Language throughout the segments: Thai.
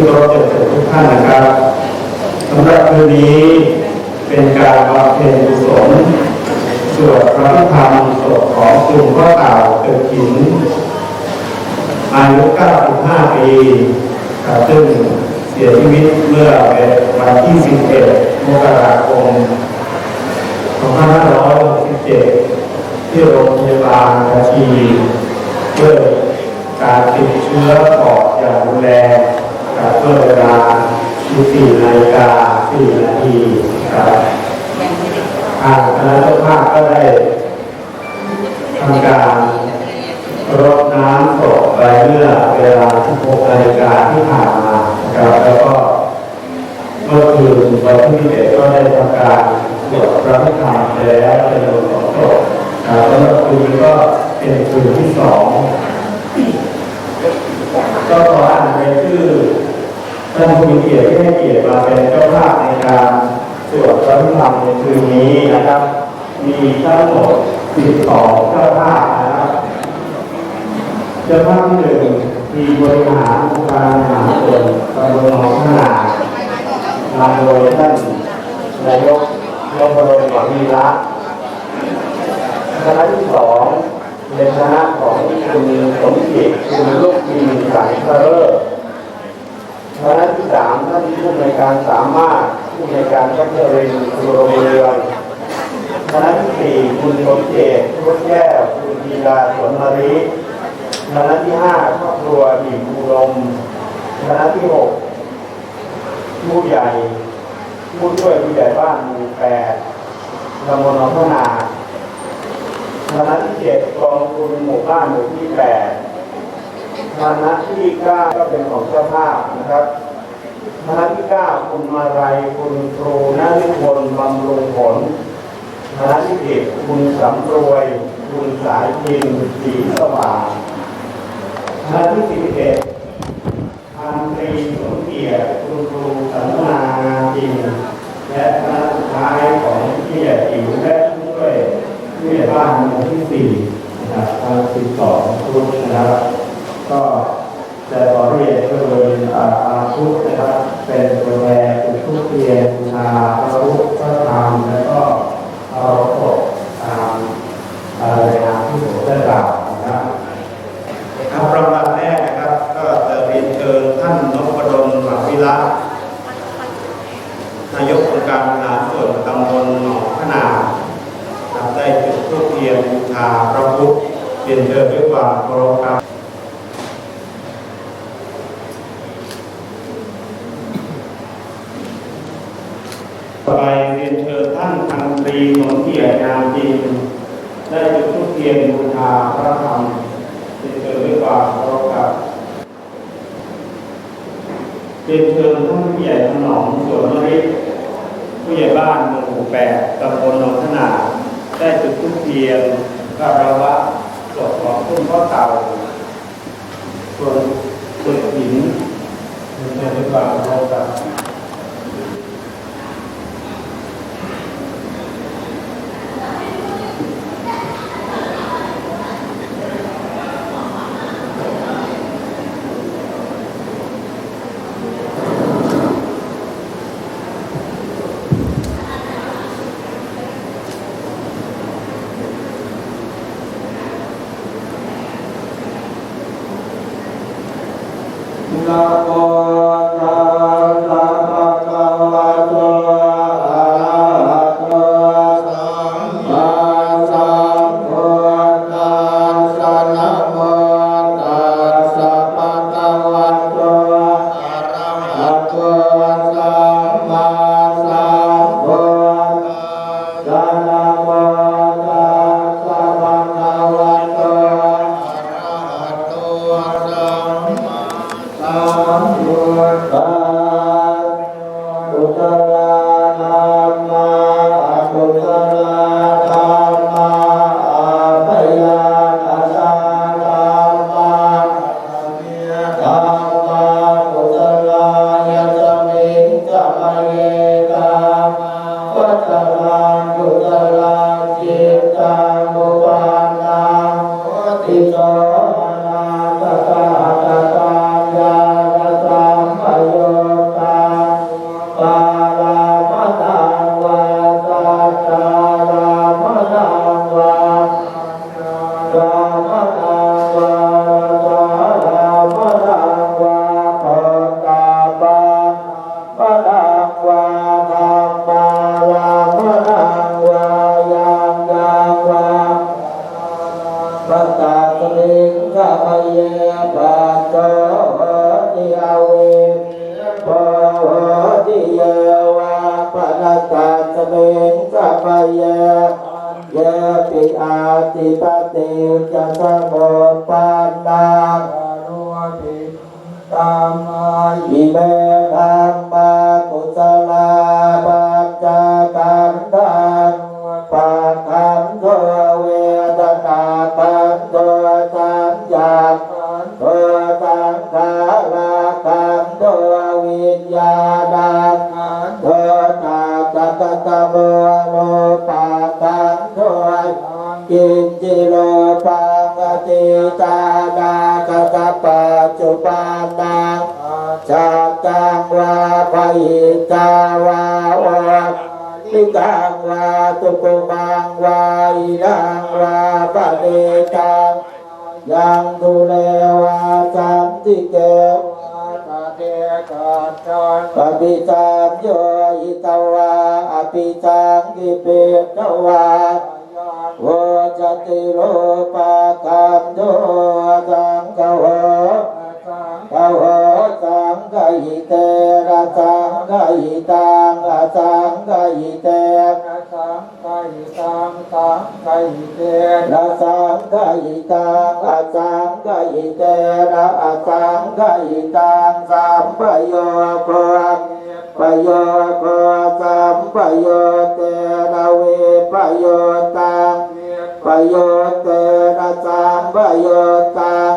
ที่เคารพเกียรติทุกท่านนะครับสำหรับคืนนี้เป็นการบำเพ็ญกุศลสวดพระพิธรรมศพของกลุ่มพ่อเต่าเกิดขินอายุ 95 ปีซึ่งเสียชีวิตเมื่อเป็นวันที่ 11 มกราคม 2567 ที่โรงพยาบาลราชีด้วยการติดเชื้อปอดอย่างรุนแรง 14นาฬิกา4นาทีครับทางคณะเจ้าภาพก็ได้ทำการรดน้ำศพไปเมื่อเวลา 16นาฬิกาที่ผ่านมาครับแล้วก็เมื่อคืนวันที่11ก็ได้ทำการสวดพระพิธรรมไปแล้วจำนวนสองศพครับแล้วคืนก็เป็นคืนที่สองก็ขออ่านเป็นชื่อ ท่านผู้มีเกียรติที่ให้เกียรติมาเป็นเจ้าภาพในการสวดพระพิธรรมในคืนนี้นะครับ มีทั้งหมด12เจ้าภาพนะครับเจ้าภาพที่หนึ่งทีบริหารองค์การมหาส่วนตำบลหนองขนานนำโดยท่านนายกยมบรมหวังมีระคณะที่สองเป็นคณะของคุณสมจิตคุณลูกทีมสังเคราะห์ คณะที่สามท่านผู้ในการสามารถผู้ในการชักเจริญสุรเรืองคณะที่สี่คุณสมเจตรุดแก้วคุณธีราสวนมาริคณะที่ห้าครอบครัวบีบภูลมคณะที่หกผู้ใหญ่ผู้ช่วยผู้ใหญ่บ้านหมู่แปดตำบลหนองพนาคณะที่เจ็ดกองทุนหมู่บ้านหมู่ที่แปด คณะที่เก้าก็เป็นของเจ้าภาพนะครับคณะที่เก้าคุณมาลัยคุณครูนาฤพลบำรุงผลคณะที่สิบคุณสำรวย คุณสายพินสีสว่างคณะที่สิบเอ็ดพันตรีสมเกียรติคุณครูสัมมนางาจริงและคณะสุดท้ายของที่ใหญ่จิ๋วและผู้ช่วยผู้ใหญ่บ้านหมู่ที่สี่นะครับทั้งสิบสองชุดนะครับ ก็จะขอเรียนเชิญอาอาชุนะครับ เป็นตัวแทนเป็นผู้เรียนบูชาพระรูปพระธรรมแล้วก็พระโอษฐ์ตามอะไรนะที่ผมได้กล่าวนะครับรางวัลแรกนะครับ ก็จะเรียนเชิญท่านนพดลหลักวิระนายกองค์การบริหารส่วนตำบลหนองขนาดครับได้จุดธูปเทียนบูชาพระพุทธเรียนเชิญด้วยความเคารพครับต่อไปเรียนเชิญท่านพันตรีสมเกียรติงามจริง ได้จุดธูปเทียนบูชาพระธรรม เรียนเชิญด้วยความเคารพครับเรียนเชิญท่านผู้ใหญ่ถนอมสวนมริผู้ใหญ่บ้านหมู่แปดตำบลหนองขนาดได้จุดทุกเทียนคารวะศพของคุณพ่อเต่า ส่วนส่วหินเป็นเด้วยความเคารพครันะโมตัสสะ นังอนุปิตามมาอิเมธัมมากุศลาปัจจันดานปัจขันโทเวทนาปัจโทสัญญาโทสังขาราคันโทวิญญาณังโทตาจักตะโมโลปาคันโทกินจิโล ติตานาคตปัจจุปานังจักตังวาภิตาวาวาลิกังวาตุกุมังวาอิรังวาปะเดตังยังดูแลวาสันติเกวตาเทกาจันปปิจามโยอิตวาอภิจังกิเปตวา วจติโลปะคันโทสังกโหกโหสังกหิเตระสังกหิตังอะสังกหิเตระสังกหิตังสังกหิเตระสังกหิตังอะสังกหิเตระตังกหิตังสัมปโยโค ปโยโคสัมปโยเตระเวปโยตังประโยชน์เตนะสามประโยชน์ตัง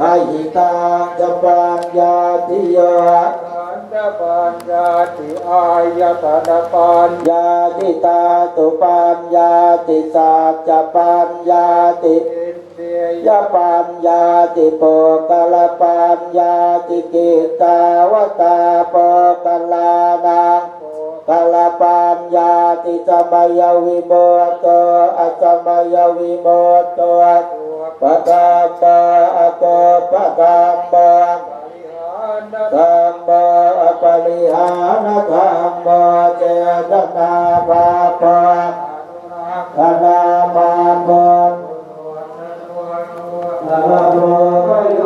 กายิตังจะปัญญาทิโยปัญญาติอายตนะปัญญาติตาตุปัญญาติสัจจะปัญญาติ ยปัญญาติโปกลปัญญาติกิตาวตาโปกลานังกาลปัญญาติสมัยวิโมตโตอัสมัยวิโมตโตปะกามปะอะโตปะกามปะธรรมะอปริหานธรรมะเจตนาภาปะธนามาปะ นะโ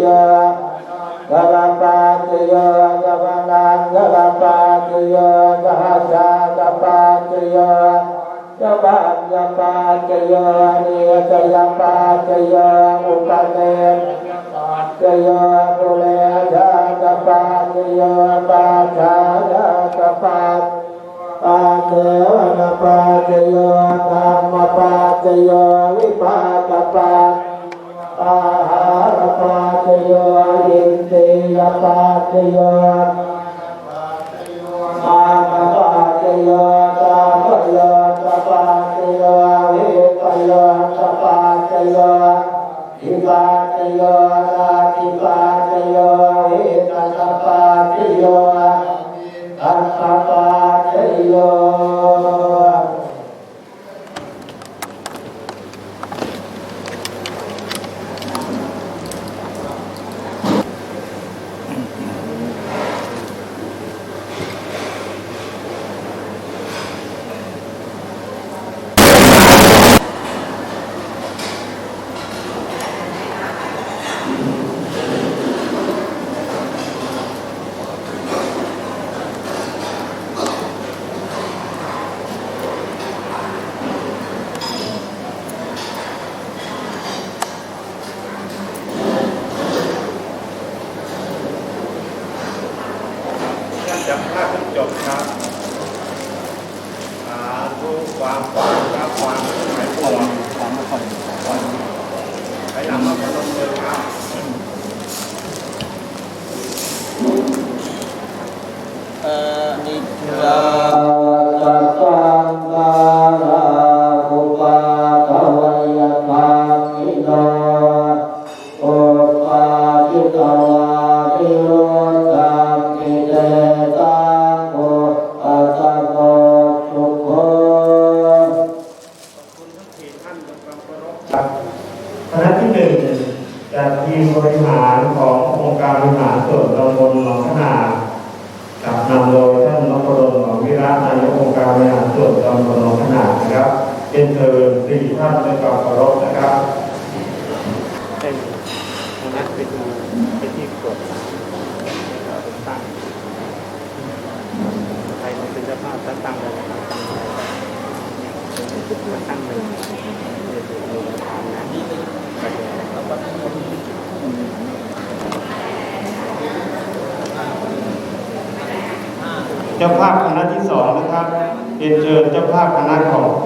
โยกะลาปาติโยกะวานังกะลาปาติโยกะหัสสะกะปาติโยกะบัญญปาติโยนิสยปาติโยอุปเนตโยปุเรชากะปาติโยปาชายากะปาปาเทวนาปาเจโยธรรมปาเจโยวิปากะปา อาหารปาเจโยอินทรียปาเจโยอาหาปาเจโย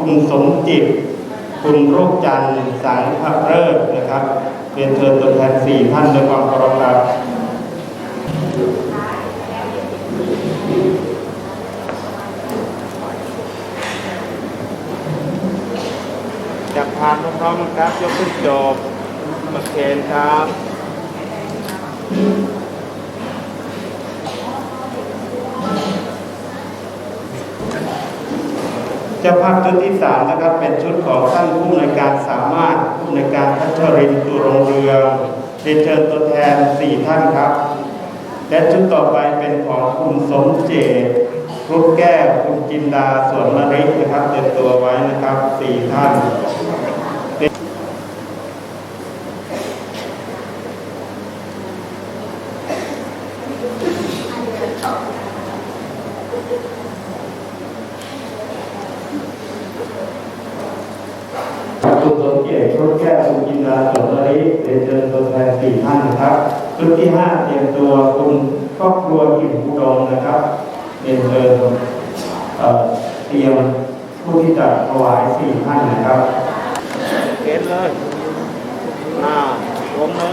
คุณสมจิต คุณโรคจันทร์สังพระเริศนะครับเป็นเชิญตัวแทนสี่ท่านด้วยความเคารพครับจะพานพร้อมๆกันครับ ยกขึ้นจบมาเคนครับ จ้าภาพชุดที่สามนะครับเป็นชุดของท่านผู้ในการสามารถผู้ในการพัชรินตุรงเรืองเรียนเชิญตัวแทนสี่ท่านครับ และชุดต่อไปเป็นของคุณสมเจตครุฑแก้วคุณจินดาสวนมะรินะครับเตรียมตัวไว้นะครับสี่ท่าน คุณสมเกียรติชุดแก้วคุณจินดาสมริเรียนเชิญตัวแทนสี่ท่านนะครับชุดที่ห้าเตรียมตัวคุณครอบครัวกิ่มอุดมนะครับเรียนเชิญเอ่อเตรียมผู้ที่จะถวายสี่ท่านนะครับเคนเลยอ่าวงหนึ่ง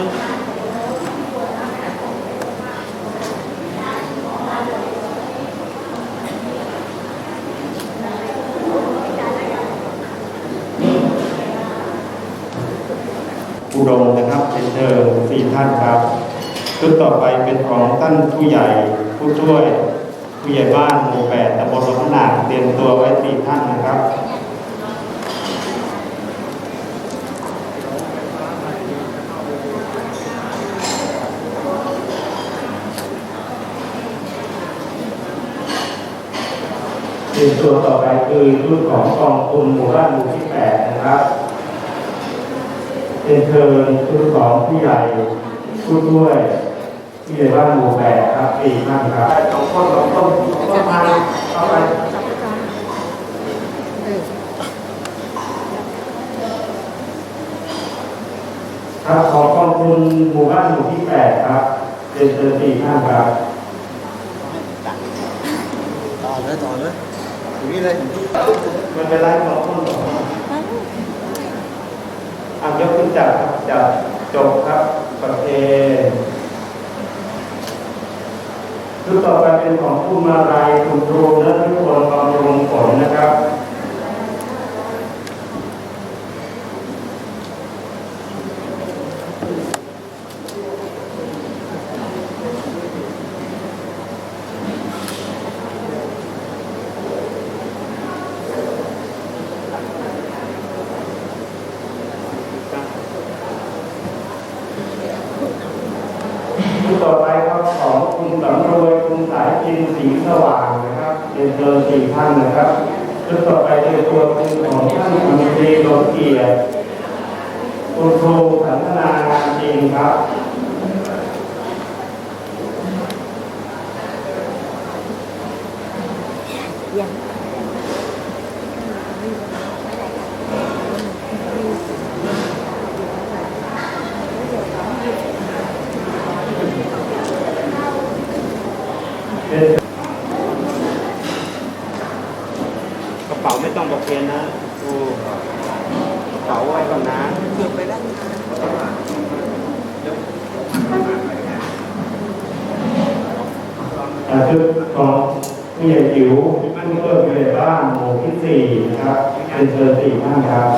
อุดมนะครับเป็นเชิญสี่ท่านครับชุดต่อไปเป็นของท่านผู้ใหญ่ผู้ช่วยผู้ใหญ่บ้านหมู่แปดตำบลหนองขนาดเตรียมตัวไว้สี่ท่านนะครับเป็นตัวต่อไปคือชุดของกองทุนหมู่บ้านหมู่ที่แปดนะครับ เป็นเชิญชุดของผู้ใหญ่ผู้ช่วยผู้ใหญ่บ้านหมู่แปดครับสี่ท่านครับสองคนสองคนสองคนมาเข้าไปครับขอกองทุนหมู่บ้านหมู่ที่แปดครับเป็นเชิญสี่ท่านครับต่อเลยต่อเลยอยู่นี่เลยมันเป็นไรของคนสองคน อายกขึ้นจากจากจบครับประเพชุดต่อไปเป็นของผู้มาลายคุณครูและทุกคนบำรุงผลนะครับ ชุดต่อไปครับของคุณสำรวยคุณสายจินสีส ว่างนะครับเป็นเจอสี่ท่านนะครับชุดต่อไปเป็นตัวคุณของท่านคุณตรีโลเกียรติคุณครูสันทนางานจริงครับ อาชุดของผู้ใหญ่จิ๋วผู้ช่วยผู้ใหญ่บ้านหมู่ที่สี่นะครับเป็นเชิญสี่ท่านครับ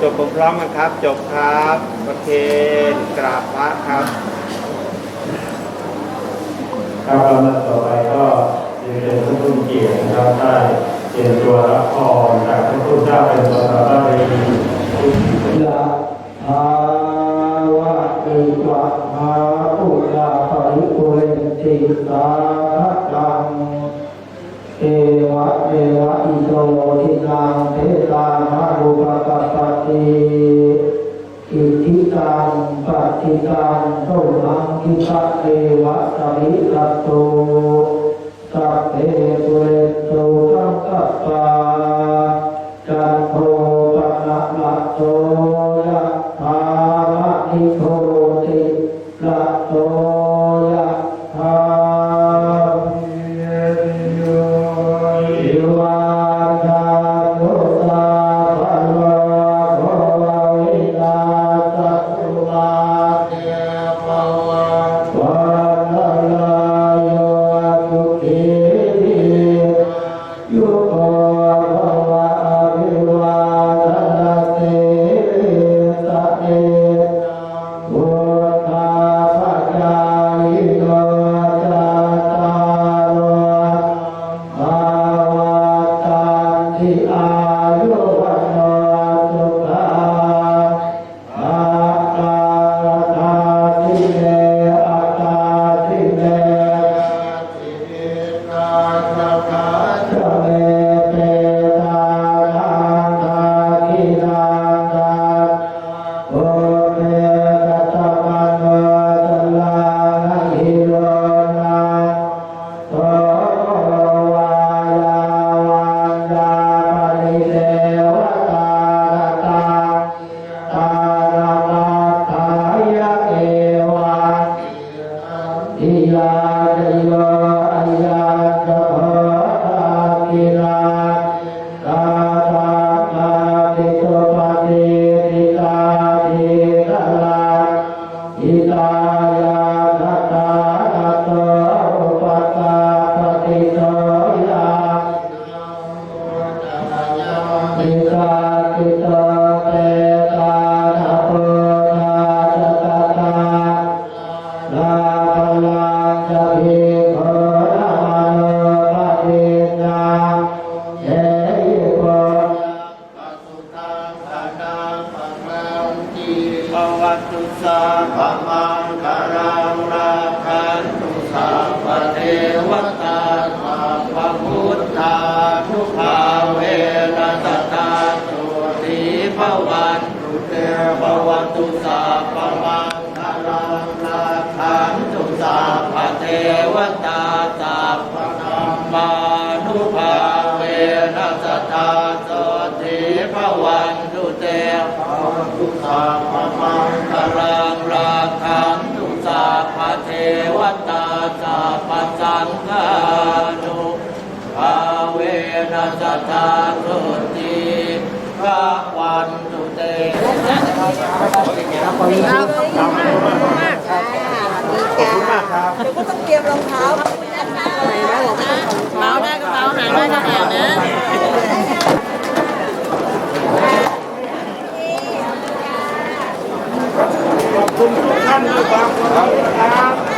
จบผมพร้อมกันครับ จบครับ ประเคนกราบพระครับ ครับลำดับต่อไปก็เรียนเชิญผู้ร่วมเกียรตินะครับได้เตรียมตัวรับพรจากพระพุทธเจ้าเป็นภาษาบาลีดียะภาวะติวะภาปุราปริปุเรนติสาคังเอวะเอวะอิโตทินังเทตามารุปปัปปติ งปฏิตังโตมังคิปะเอวะสมิตตโตสัพเพปุเรนโตสัพพะ เทวตาสาปสังฆานุภาเวนัสตาสุติภาวันตุเตขอบคุณมากค่ะดีจ้าเดี๋ยวก็ต้องเตรียมรองเท้าขอบคุณนะคะเมาได้กระเป๋าหางได้กระเป๋านะ ขอบคุณทุกท่านด้วยความเคารพนะครับ